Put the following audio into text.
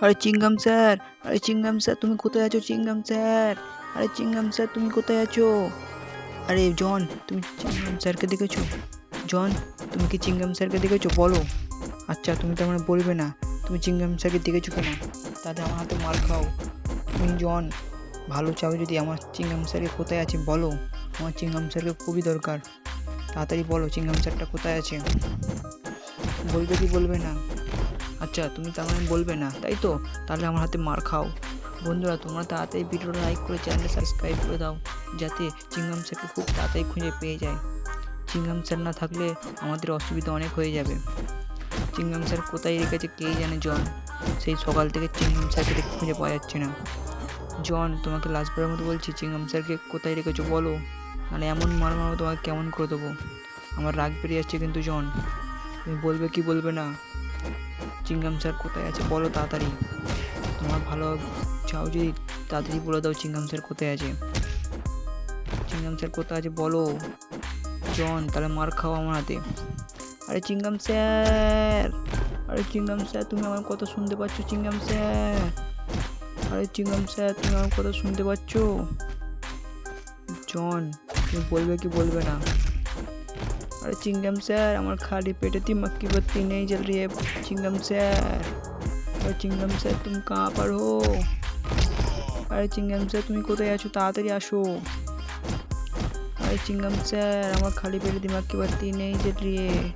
আরে চিংগাম স্যার, আরে চিংগাম স্যার, তুমি কোথায় আছো চিংগাম স্যার? আরে চিংগাম স্যার, তুমি কোথায় আছো? আরে জন, তুমি চিংগাম স্যারকে দেখেছ? জন, তুমি কি চিংগাম স্যারকে দেখেছ? বলো। আচ্ছা তুমি তো মানে বলবে না। তুমি চিংগাম স্যারকে দেখেছ কেন? তাতে আমার হাতে মার খাও। তুমি জন, ভালো চাও যদি আমার চিংগাম স্যারকে কোথায় আছে বলো। আমার চিংগাম স্যারকে খুবই দরকার। তাড়াতাড়ি বলো চিংগাম স্যারটা কোথায় আছে? বলবে কি বলবে না? আচ্ছা তুমি তার মানে বলবে না, তাই তো? তাহলে আমার হাতে মার খাও। বন্ধুরা, তোমরা তাড়াতাড়ি ভিডিওটা লাইক করে চ্যানেলটা সাবস্ক্রাইব করে দাও, যাতে চিংগাম স্যারকে খুব তাড়াতাড়ি খুঁজে পেয়ে যায়। চিংগাম স্যার না থাকলে আমাদের অসুবিধা অনেক হয়ে যাবে। চিংগাম স্যার কোথায় রেখেছে কে জানে, জন? সেই সকাল থেকে চিংগাম স্যারকে খুঁজে পাওয়া যাচ্ছে না। জন, তোমাকে লাস্টবারের মতো বলছি, চিংগাম স্যারকে কোথায় রেখেছো বলো? মানে এমন মার মারবো তোমাকে কেমন করে দেবো? আমার রাগ বেরিয়ে যাচ্ছে কিন্তু, জন। তুমি বলবে কি বলবে না? চিংগাম স্যার কোথায় আছে? বলো তাড়াতাড়ি। তোমার ভালো চাও যদি তাড়াতাড়ি বলে দাও চিংগাম স্যার কোথায় আছে। চিংগাম স্যার কোথায় আছে বলো। জন, তাহলে মার খাও আমার হাতে। আরে চিংগাম স্যার! আরে চিংগাম স্যার, তুমি আমার কথা শুনতে পাচ্ছ, চিংগাম স্যার! আরে চিংগাম স্যার, তুমি আমার কথা শুনতে পাচ্ছ? জন, তুমি বলবে কি বলবে না? अरे चिंगम सर, हमार खाली पेट थी मक्की बत्ती नहीं जल रही है। चिंगम सर, अरे चिंगम सर, तुम कहाँ पर हो? अरे चिंगम सर, तुम्हें को तो याचो तातरी आशो। अरे चिंगम सर, हमार खाली पेट दिमाग की बत्ती नहीं जल रही है।